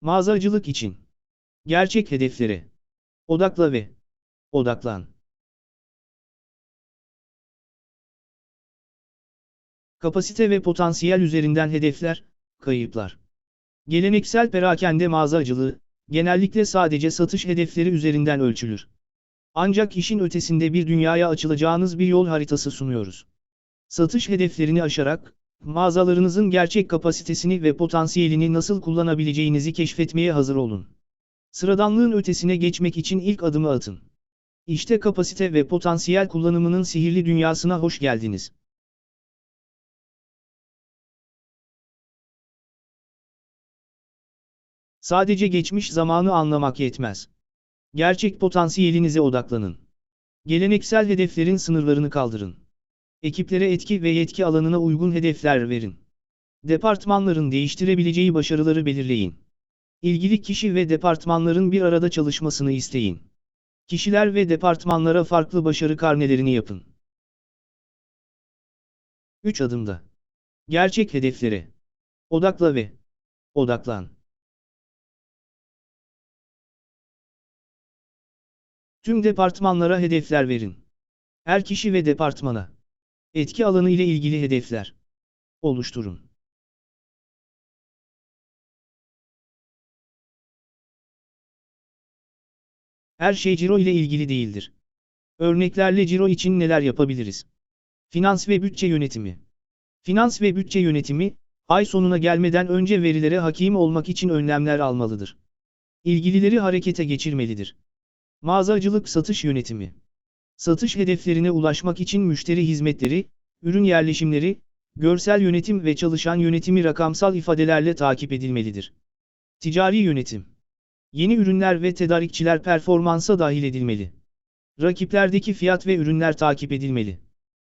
Mağazacılık için. Gerçek hedeflere. Odakla ve odaklan. Kapasite ve potansiyel üzerinden hedefler, kayıplar. Geleneksel perakende mağazacılığı, genellikle sadece satış hedefleri üzerinden ölçülür. Ancak işin ötesinde bir dünyaya açılacağınız bir yol haritası sunuyoruz. Satış hedeflerini aşarak, mağazalarınızın gerçek kapasitesini ve potansiyelini nasıl kullanabileceğinizi keşfetmeye hazır olun. Sıradanlığın ötesine geçmek için ilk adımı atın. İşte kapasite ve potansiyel kullanımının sihirli dünyasına hoş geldiniz. Sadece geçmiş zamanı anlamak yetmez. Gerçek potansiyelinize odaklanın. Geleneksel hedeflerin sınırlarını kaldırın. Ekiplere etki ve yetki alanına uygun hedefler verin. Departmanların değiştirebileceği başarıları belirleyin. İlgili kişi ve departmanların bir arada çalışmasını isteyin. Kişiler ve departmanlara farklı başarı karnelerini yapın. 3 adımda. Gerçek hedeflere. Odakla ve odaklan. Tüm departmanlara hedefler verin. Her kişi ve departmana etki alanı ile ilgili hedefler oluşturun. Her şey ciro ile ilgili değildir. Örneklerle ciro için neler yapabiliriz? Finans ve bütçe yönetimi. Finans ve bütçe yönetimi, ay sonuna gelmeden önce verilere hakim olmak için önlemler almalıdır. İlgilileri harekete geçirmelidir. Mağazacılık satış yönetimi. Satış hedeflerine ulaşmak için müşteri hizmetleri, ürün yerleşimleri, görsel yönetim ve çalışan yönetimi rakamsal ifadelerle takip edilmelidir. Ticari yönetim. Yeni ürünler ve tedarikçiler performansa dahil edilmeli. Rakiplerdeki fiyat ve ürünler takip edilmeli.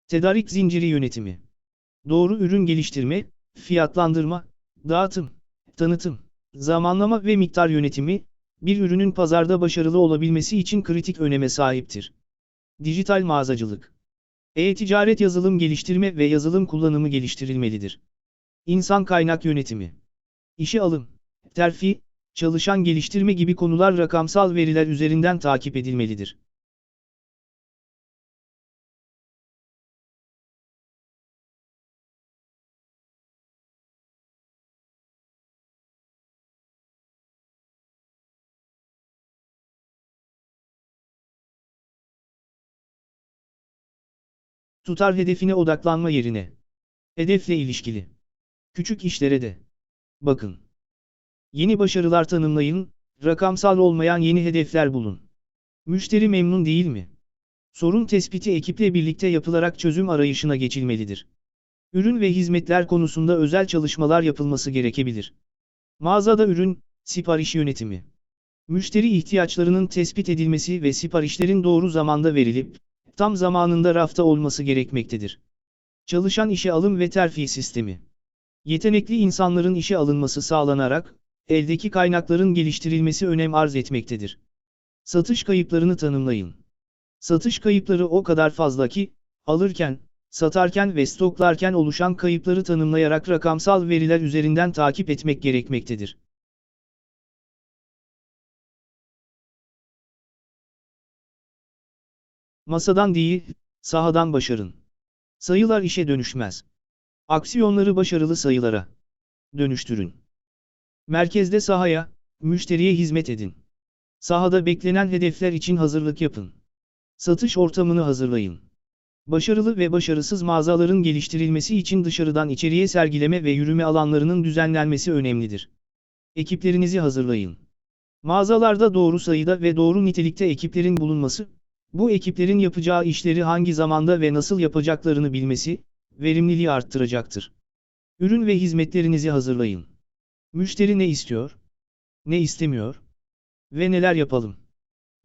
Tedarik zinciri yönetimi. Doğru ürün geliştirme, fiyatlandırma, dağıtım, tanıtım, zamanlama ve miktar yönetimi, bir ürünün pazarda başarılı olabilmesi için kritik öneme sahiptir. Dijital mağazacılık. E-ticaret yazılım geliştirme ve yazılım kullanımı geliştirilmelidir. İnsan kaynak yönetimi. İşe alım, terfi, çalışan geliştirme gibi konular rakamsal veriler üzerinden takip edilmelidir. Tutar hedefine odaklanma yerine. Hedefle ilişkili. Küçük işlere de. Bakın. Yeni başarılar tanımlayın, rakamsal olmayan yeni hedefler bulun. Müşteri memnun değil mi? Sorun tespiti ekiple birlikte yapılarak çözüm arayışına geçilmelidir. Ürün ve hizmetler konusunda özel çalışmalar yapılması gerekebilir. Mağazada ürün, sipariş yönetimi. Müşteri ihtiyaçlarının tespit edilmesi ve siparişlerin doğru zamanda verilip, tam zamanında rafta olması gerekmektedir. Çalışan işe alım ve terfi sistemi. Yetenekli insanların işe alınması sağlanarak, eldeki kaynakların geliştirilmesi önem arz etmektedir. Satış kayıplarını tanımlayın. Satış kayıpları o kadar fazla ki, alırken, satarken ve stoklarken oluşan kayıpları tanımlayarak rakamsal veriler üzerinden takip etmek gerekmektedir. Masadan değil, sahadan başarın. Sayılar işe dönüşmez. Aksiyonları başarılı sayılara dönüştürün. Merkezde sahaya, müşteriye hizmet edin. Sahada beklenen hedefler için hazırlık yapın. Satış ortamını hazırlayın. Başarılı ve başarısız mağazaların geliştirilmesi için dışarıdan içeriye sergileme ve yürüme alanlarının düzenlenmesi önemlidir. Ekiplerinizi hazırlayın. Mağazalarda doğru sayıda ve doğru nitelikte ekiplerin bulunması, bu ekiplerin yapacağı işleri hangi zamanda ve nasıl yapacaklarını bilmesi, verimliliği arttıracaktır. Ürün ve hizmetlerinizi hazırlayın. Müşteri ne istiyor? Ne istemiyor? Ve neler yapalım?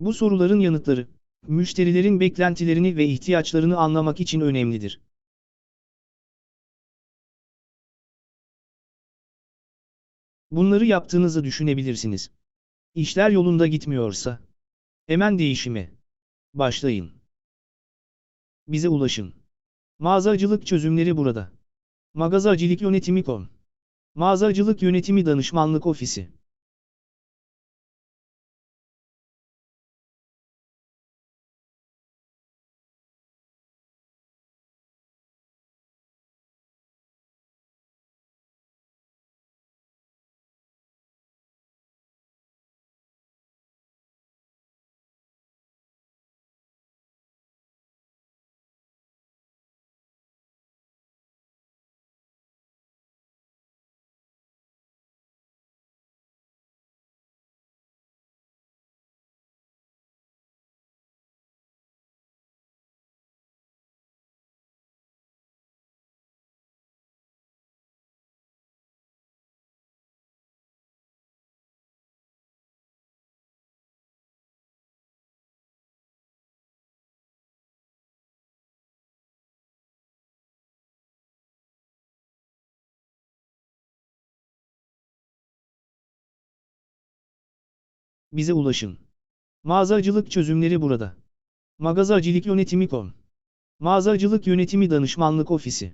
Bu soruların yanıtları, müşterilerin beklentilerini ve ihtiyaçlarını anlamak için önemlidir. Bunları yaptığınızı düşünebilirsiniz. İşler yolunda gitmiyorsa, hemen değişime başlayın. Bize ulaşın. Mağazacılık çözümleri burada. Magazacılık yönetimi.com Mağazacılık Yönetimi Danışmanlık Ofisi Bize ulaşın. Mağazacılık çözümleri burada. Magazacılık yönetimi.com Mağazacılık yönetimi danışmanlık ofisi